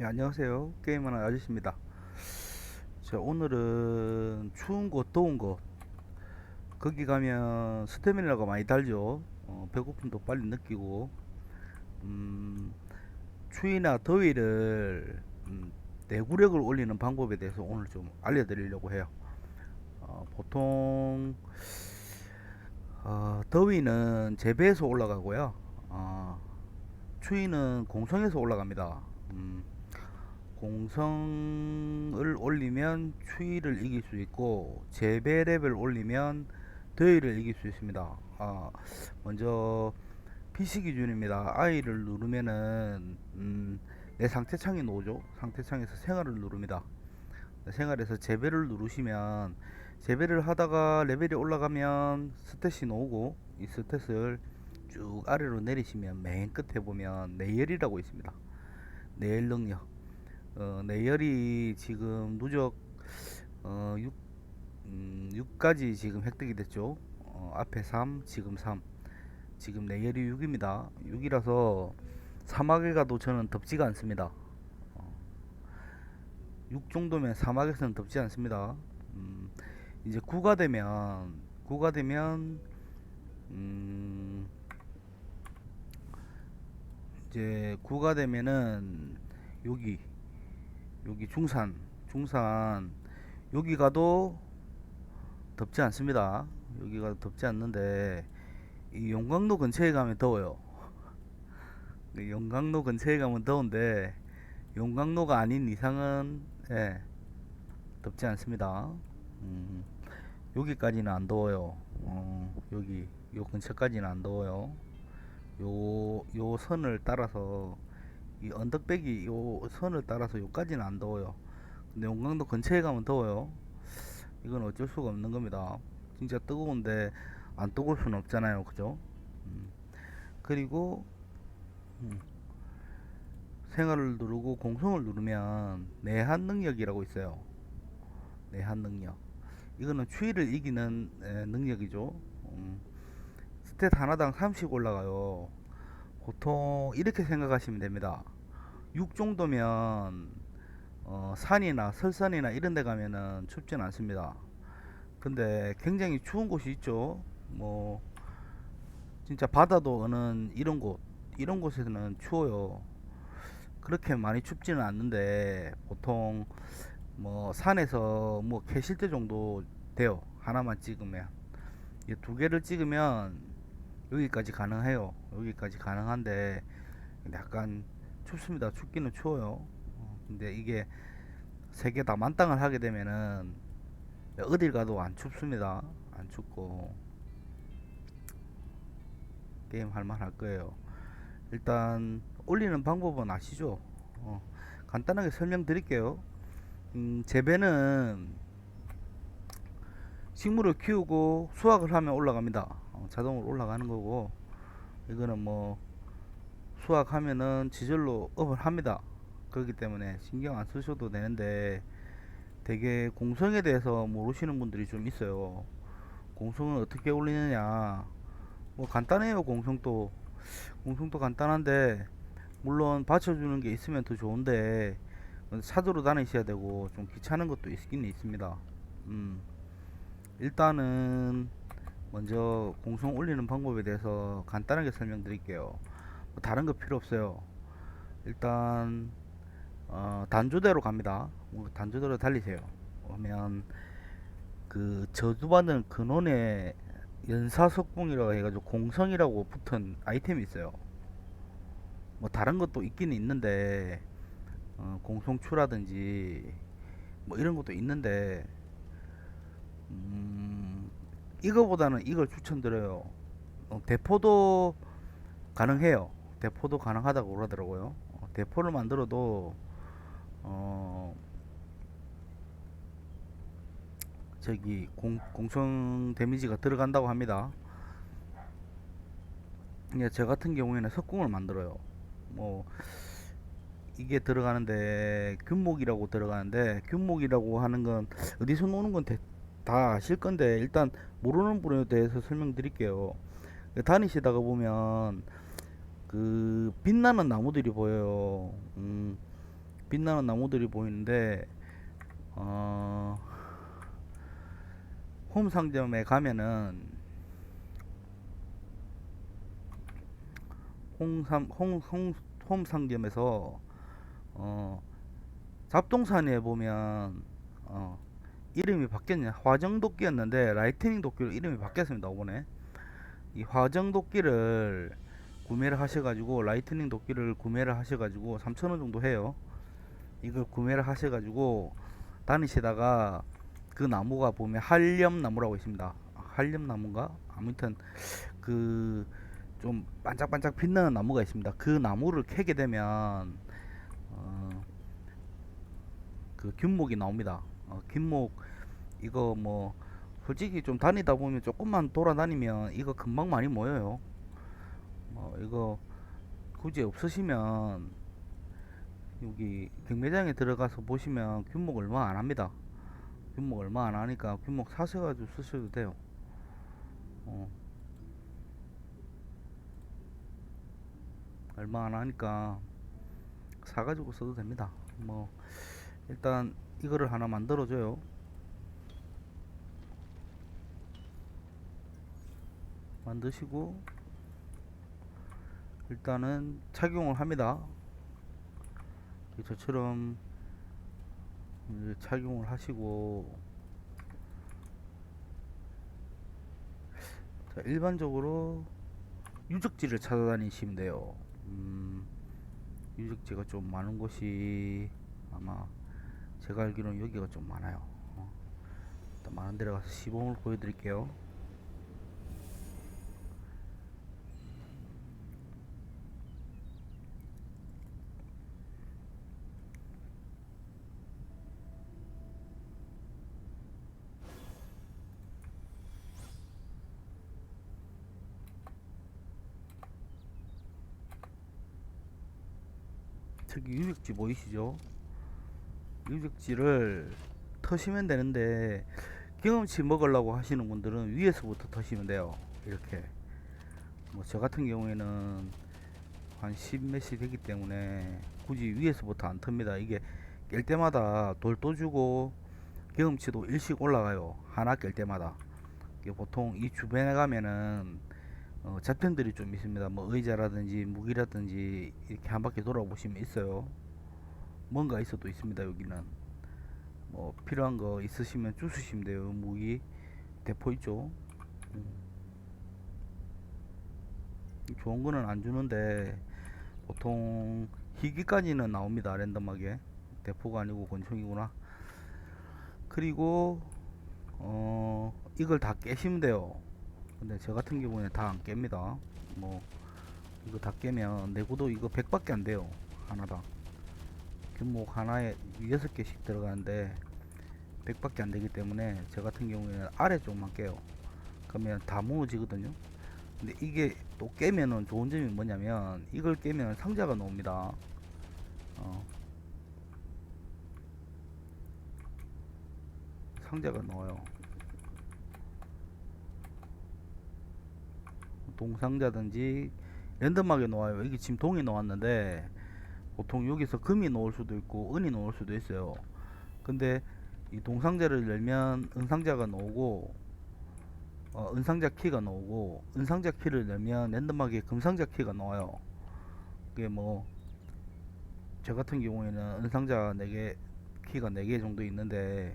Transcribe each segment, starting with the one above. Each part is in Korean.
예, 안녕하세요. 게임하는 아저씨입니다. 자, 오늘은 추운 곳, 더운 곳. 거기 가면 스태미나가 많이 달죠. 어, 배고픔도 빨리 느끼고, 음, 추위나 더위를, 음, 내구력을 올리는 방법에 대해서 오늘 좀 알려드리려고 해요. 어, 보통, 어, 더위는 재배에서 올라가고요. 어, 추위는 공성에서 올라갑니다. 음, 공성을 올리면 추위를 이길 수 있고 재배랩을 올리면 더위를 이길 수 있습니다. 아, 먼저 PC 기준입니다. I를 누르면은 음, 내 상태창이 나오죠. 상태창에서 생활을 누릅니다. 생활에서 재배를 누르시면 재배를 하다가 레벨이 올라가면 스탯이 나오고 이 스탯을 쭉 아래로 내리시면 맨 끝에 보면 내열이라고 있습니다. 내열 능력. 어, 내열이 지금 누적 어, 6, 음, 6까지 지금 획득이 됐죠. 어, 앞에 3, 지금 3. 지금 내열이 6입니다. 6이라서 사막에 가도 저는 덥지가 않습니다. 어, 6 정도면 사막에서는 덥지 않습니다. 음, 이제 9가 되면 9가 되면 음, 이제 9가 되면은 여기 여기 중산 중산 여기 가도 덥지 않습니다. 여기가 덥지 않는데 이 용광로 근처에 가면 더워요. 네, 용광로 근처에 가면 더운데 용광로가 아닌 이상은 예, 덥지 않습니다. 음, 여기까지는 안 더워요. 어, 여기 요 근처까지는 안 더워요. 요, 요 선을 따라서 이 언덕배기 요 선을 따라서 요까지는 안 더워요. 근데 용광도 근처에 가면 더워요. 이건 어쩔 수가 없는 겁니다. 진짜 뜨거운데 안 뜨거울 수는 없잖아요. 그죠? 음. 그리고 음, 생활을 누르고 공성을 누르면 내한 능력이라고 있어요. 내한 능력. 이거는 추위를 이기는 에, 능력이죠. 음, 스탯 하나당 30 올라가요. 보통 이렇게 생각하시면 됩니다. 6 정도면 어, 산이나 설산이나 이런 데 가면은 춥진 않습니다. 근데 굉장히 추운 곳이 있죠. 뭐 진짜 바다도 어는 이런 곳 이런 곳에서는 추워요. 그렇게 많이 춥지는 않는데 보통 뭐 산에서 뭐 캐실대 정도 돼요. 하나만 찍으면 이두 개를 찍으면 여기까지 가능해요. 여기까지 가능한데 약간 춥습니다. 춥기는 추워요. 어, 근데 이게 세 개 다 만땅을 하게 되면은 어딜 가도 안 춥습니다. 안 춥고 게임 할만 할 거예요. 일단 올리는 방법은 아시죠? 어, 간단하게 설명드릴게요. 음, 재배는 식물을 키우고 수확을 하면 올라갑니다. 어, 자동으로 올라가는 거고 이거는 뭐 수확하면은 지절로 업을 합니다. 그렇기 때문에 신경 안 쓰셔도 되는데 되게 공성에 대해서 모르시는 분들이 좀 있어요. 공성은 어떻게 올리느냐? 뭐 간단해요. 공성도 공성도 간단한데 물론 받쳐주는 게 있으면 더 좋은데 찾으러 다니셔야 되고 좀 귀찮은 것도 있긴 있습니다. 음. 일단은 먼저 공성 올리는 방법에 대해서 간단하게 설명드릴게요. 뭐 다른 거 필요 없어요. 일단 어, 단조대로 갑니다. 뭐 단조대로 달리세요. 그러면 그 저주받은 근원에 연사석궁이라고 해가지고 공성이라고 붙은 아이템이 있어요. 뭐 다른 것도 있기는 있는데 어, 공성추라든지 뭐 이런 것도 있는데 음, 이거보다는 이걸 추천드려요. 어, 대포도 가능해요. 대포도 가능하다고 그러더라고요. 어, 대포를 만들어도 어, 저기 공, 공성 데미지가 들어간다고 합니다. 예, 저 같은 경우에는 석궁을 만들어요. 뭐 이게 들어가는데 균목이라고 들어가는데 균목이라고 하는 건 어디서 노는 건 다 아실 건데 일단 모르는 분에 대해서 설명드릴게요. 다니시다가 보면 그 빛나는 나무들이 보여요. 음, 빛나는 나무들이 보이는데 어, 홈 상점에 가면은 홍삼 홍홍 홈 상점에서 어, 잡동산에 보면 어, 이름이 바뀌었냐 화정 도끼였는데 라이트닝 도끼로 이름이 바뀌었습니다 이번에 이 화정 도끼를 구매를 하셔가지고 라이트닝 도끼를 구매를 하셔가지고 3,000원 정도 해요. 이걸 구매를 하셔가지고 다니시다가 그 나무가 보면 한렴나무라고 있습니다. 한렴나무인가? 아무튼 그 좀 반짝반짝 빛나는 나무가 있습니다. 그 나무를 캐게 되면 어, 그 균목이 나옵니다. 어, 균목 이거 뭐 솔직히 좀 다니다 보면 조금만 돌아다니면 이거 금방 많이 모여요 뭐 이거 굳이 없으시면 여기 경매장에 들어가서 보시면 균목 얼마 안 합니다. 균목 얼마 안 하니까 균목 사셔가지고 쓰셔도 돼요. 어. 얼마 안 하니까 사가지고 써도 됩니다. 뭐 일단 이거를 하나 만들어 줘요. 만드시고 일단은 착용을 합니다. 저처럼 착용을 하시고 자, 일반적으로 유적지를 찾아다니시면 돼요. 음, 유적지가 좀 많은 곳이 아마 제가 알기로는 여기가 좀 많아요. 어, 많은 데로 가서 시범을 보여드릴게요 저기 유적지 보이시죠? 유적지를 터시면 되는데 경험치 먹으려고 하시는 분들은 위에서부터 터시면 돼요. 이렇게 뭐 저 같은 경우에는 한 10몇이 되기 때문에 굳이 위에서부터 안 틉니다. 이게 깰 때마다 돌또 주고 경험치도 일씩 올라가요. 하나 깰 때마다. 보통 이 주변에 가면은 어, 잡템들이 좀 있습니다. 뭐 의자라든지 무기라든지 이렇게 한 바퀴 돌아보시면 있어요. 뭔가 있어도 있습니다. 여기는 뭐 필요한 거 있으시면 주시면 돼요. 무기 대포 있죠. 음. 좋은 거는 안 주는데 보통 희귀까지는 나옵니다. 랜덤하게 대포가 아니고 권총이구나. 그리고 어 이걸 다 깨시면 돼요. 근데 저 같은 경우에는 다안 깹니다. 뭐 이거 다 깨면 내구도 이거 100밖에 안 돼요. 하나당. 규목 하나에 6개씩 들어가는데 100밖에 안 되기 때문에 저 같은 경우에는 아래 쪽만 깨요. 그러면 다 무너지거든요. 근데 이게 또 깨면은 좋은 점이 뭐냐면 이걸 깨면 상자가 나옵니다. 어. 상자가 나와요. 동상자든지 랜덤하게 놓아요. 이게 지금 동이 나왔는데 보통 여기서 금이 나올 수도 있고 은이 나올 수도 있어요. 근데 이 동상자를 열면 은상자가 나오고 어, 은상자 키가 나오고 은상자 키를 열면 랜덤하게 금상자 키가 나와요. 그게 뭐 저 같은 경우에는 은상자 4개 키가 4개 정도 있는데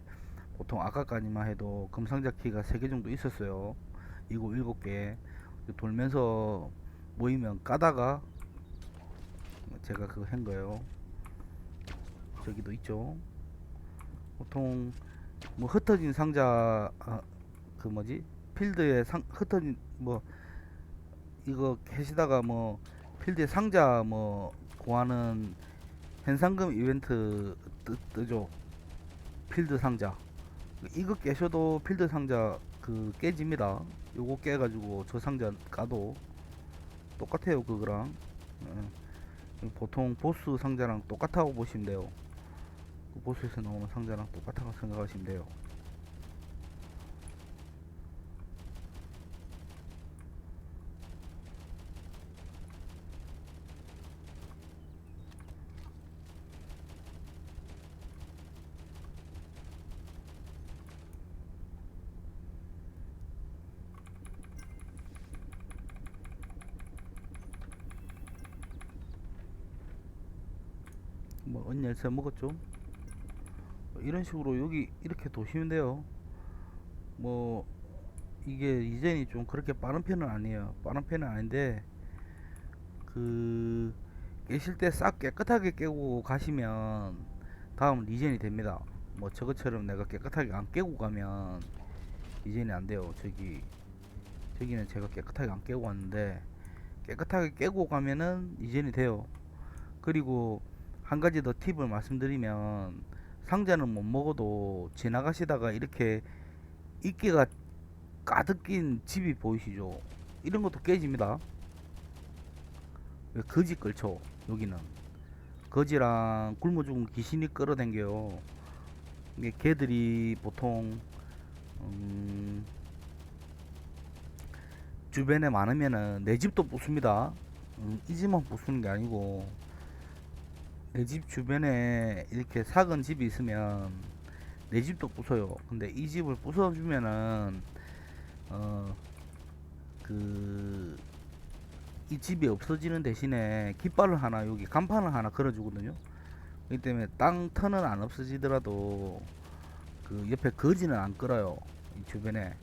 보통 아까까지만 해도 금상자 키가 3개 정도 있었어요. 이거 7개 돌면서 모이면 까다가 제가 그거 한 거예요. 저기도 있죠. 보통 뭐 흩어진 상자 아, 그 뭐지 필드에 상 흩어진 뭐 이거 캐시다가 뭐 필드에 상자 뭐 구하는 현상금 이벤트 뜨, 뜨죠. 필드 상자 이거 깨셔도 필드 상자 그 깨집니다. 요거 깨가지고 저 상자 까도 똑같아요 그거랑 예. 보통 보스 상자랑 똑같다고 보시면 돼요 그 보스에서 나오는 상자랑 똑같다고 생각하시면 돼요 뭐 언열쇠 먹었죠? 뭐 이런 식으로 여기 이렇게 도시면 돼요. 뭐 이게 이젠이 좀 그렇게 빠른 편은 아니에요. 빠른 편은 아닌데 그 깨실 때 싹 깨끗하게 깨고 가시면 다음 리젠이 됩니다. 뭐 저것처럼 내가 깨끗하게 안 깨고 가면 리젠이 안 돼요. 저기 저기는 제가 깨끗하게 안 깨고 왔는데 깨끗하게 깨고 가면은 이젠이 돼요. 그리고 한 가지 더 팁을 말씀드리면 상자는 못 먹어도 지나가시다가 이렇게 이끼가 가득 낀 집이 보이시죠? 이런 것도 깨집니다. 왜 거지 끌죠 여기는. 거지랑 굶어 죽은 귀신이 끌어당겨요. 이게 개들이 보통 음, 주변에 많으면은 내 집도 부숩니다. 음, 이 집만 부수는 게 아니고 내 집 주변에 이렇게 작은 집이 있으면 내 집도 부숴요 근데 이 집을 부숴주면은 어 그 이 집이 없어지는 대신에 깃발을 하나 여기 간판을 하나 걸어주거든요. 그렇기 때문에 땅 터는 안 없어지더라도 그 옆에 거지는 안 끌어요. 이 주변에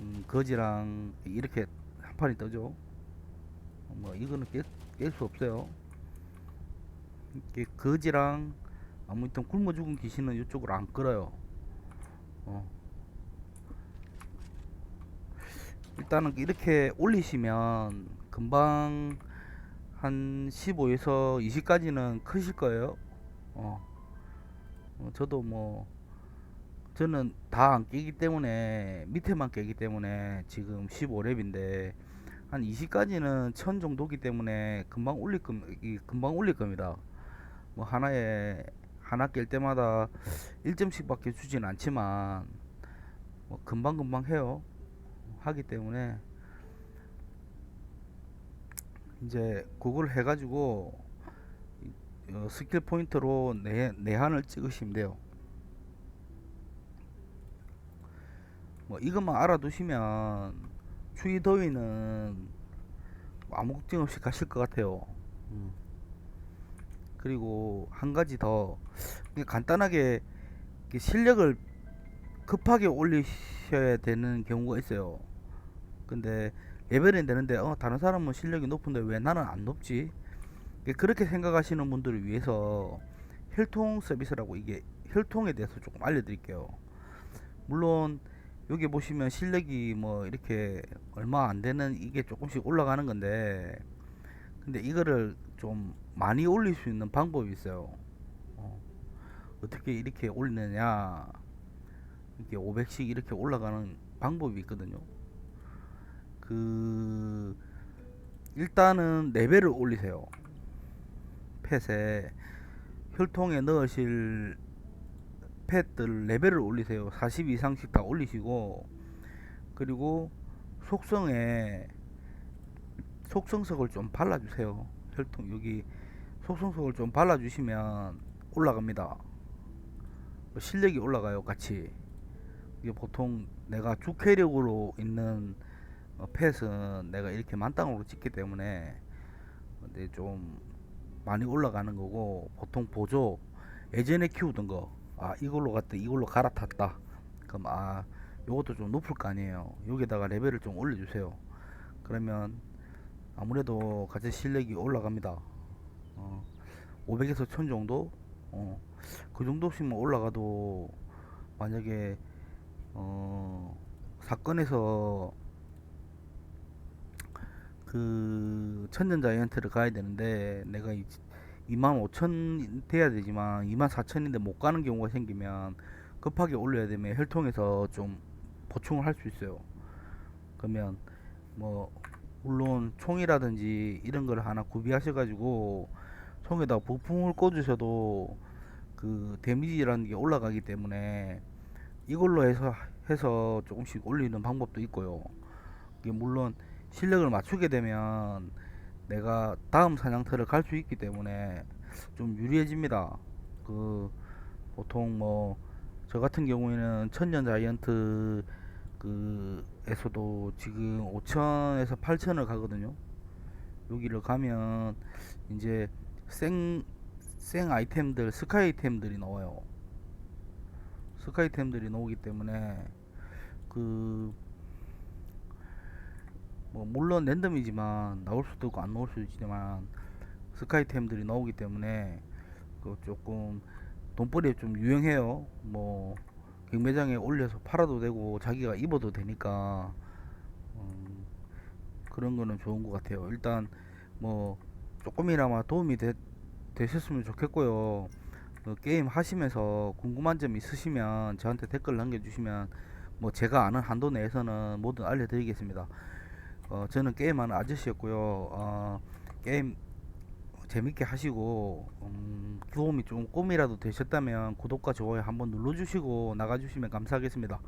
음, 거지랑 이렇게 한 판이 떠죠. 뭐 이거는 깰수 없어요. 거지랑 아무튼 굶어 죽은 귀신은 이쪽으로 안 끌어요. 어. 일단은 이렇게 올리시면 금방 한 15에서 20까지는 크실 거예요. 어. 어, 저도 뭐 저는 다 안 깨기 때문에 밑에만 깨기 때문에 지금 15렙인데 한 20까지는 천 정도기 때문에 금방 올릴 겁 이- 금방 올릴 겁니다. 뭐 하나에 하나 깰 때마다 1점씩밖에 주진 않지만 뭐 금방 금방 해요. 하기 때문에 이제 그걸 해가지고 이- 어, 스킬 포인트로 내, 내한을 찍으시면 돼요. 뭐 이것만 알아두시면 추위 더위는 아무 걱정 없이 가실 것 같아요. 음. 그리고 한 가지 더 간단하게 실력을 급하게 올리셔야 되는 경우가 있어요. 근데 레벨은 되는데 어 다른 사람은 실력이 높은데 왜 나는 안 높지? 그렇게 생각하시는 분들을 위해서 혈통 서비스라고 이게 혈통에 대해서 조금 알려드릴게요. 물론 여기 보시면 실력이 뭐 이렇게 얼마 안 되는 이게 조금씩 올라가는 건데 근데 이거를 좀 많이 올릴 수 있는 방법이 있어요. 어, 어떻게 이렇게 올리느냐? 이렇게 500씩 이렇게 올라가는 방법이 있거든요. 그 일단은 레벨을 올리세요. 펫에 혈통에 넣으실 펫들 레벨을 올리세요. 40 이상씩 다 올리시고 그리고 속성에 속성석을 좀 발라주세요. 혈통 여기 속성석을 좀 발라주시면 올라갑니다. 실력이 올라가요, 같이. 이게 보통 내가 주캐력으로 있는 어, 펫은 내가 이렇게 만땅으로 찍기 때문에 근데 좀 많이 올라가는 거고 보통 보조 예전에 키우던 거 아 이걸로 갔다 이걸로 갈아탔다 그럼 아 요것도 좀 높을 거 아니에요 여기다가 레벨을 좀 올려주세요 그러면 아무래도 같이 실력이 올라갑니다 어, 500에서 1000 정도 어, 그 정도씩만 올라가도 만약에 어, 사건에서 그 천년 자이언트를 가야 되는데 내가 이25,000 돼야 되지만 24,000인데 못 가는 경우가 생기면 급하게 올려야 되면 혈통에서 좀 보충을 할 수 있어요. 그러면 뭐 물론 총이라든지 이런 걸 하나 구비하셔 가지고 총에다 부품을 꽂으셔도 그 데미지라는 게 올라가기 때문에 이걸로 해서 해서 조금씩 올리는 방법도 있고요. 이게 물론 실력을 맞추게 되면 내가 다음 사냥터를 갈 수 있기 때문에 좀 유리해집니다. 그 보통 뭐 저 같은 경우에는 천년 자이언트 그 에서도 지금 5천에서 8천을 가거든요. 여기를 가면 이제 생 생 아이템들 스카이 아이템들이 나와요 스카이 아이템들이 나오기 때문에 그 뭐 물론 랜덤이지만 나올 수도 있고 안 나올 수도 있지만 스카이템들이 나오기 때문에 그 조금 돈벌이에 좀 유용해요. 뭐 경매장에 올려서 팔아도 되고 자기가 입어도 되니까 음, 그런 거는 좋은 것 같아요. 일단 뭐 조금이나마 도움이 되, 되셨으면 좋겠고요. 그 게임 하시면서 궁금한 점 있으시면 저한테 댓글 남겨주시면 뭐 제가 아는 한도 내에서는 뭐든 알려드리겠습니다. 어, 저는 게임하는 아저씨였고요. 어, 게임 재밌게 하시고 음, 도움이 좀 꿈이라도 되셨다면 구독과 좋아요 한번 눌러주시고 나가주시면 감사하겠습니다.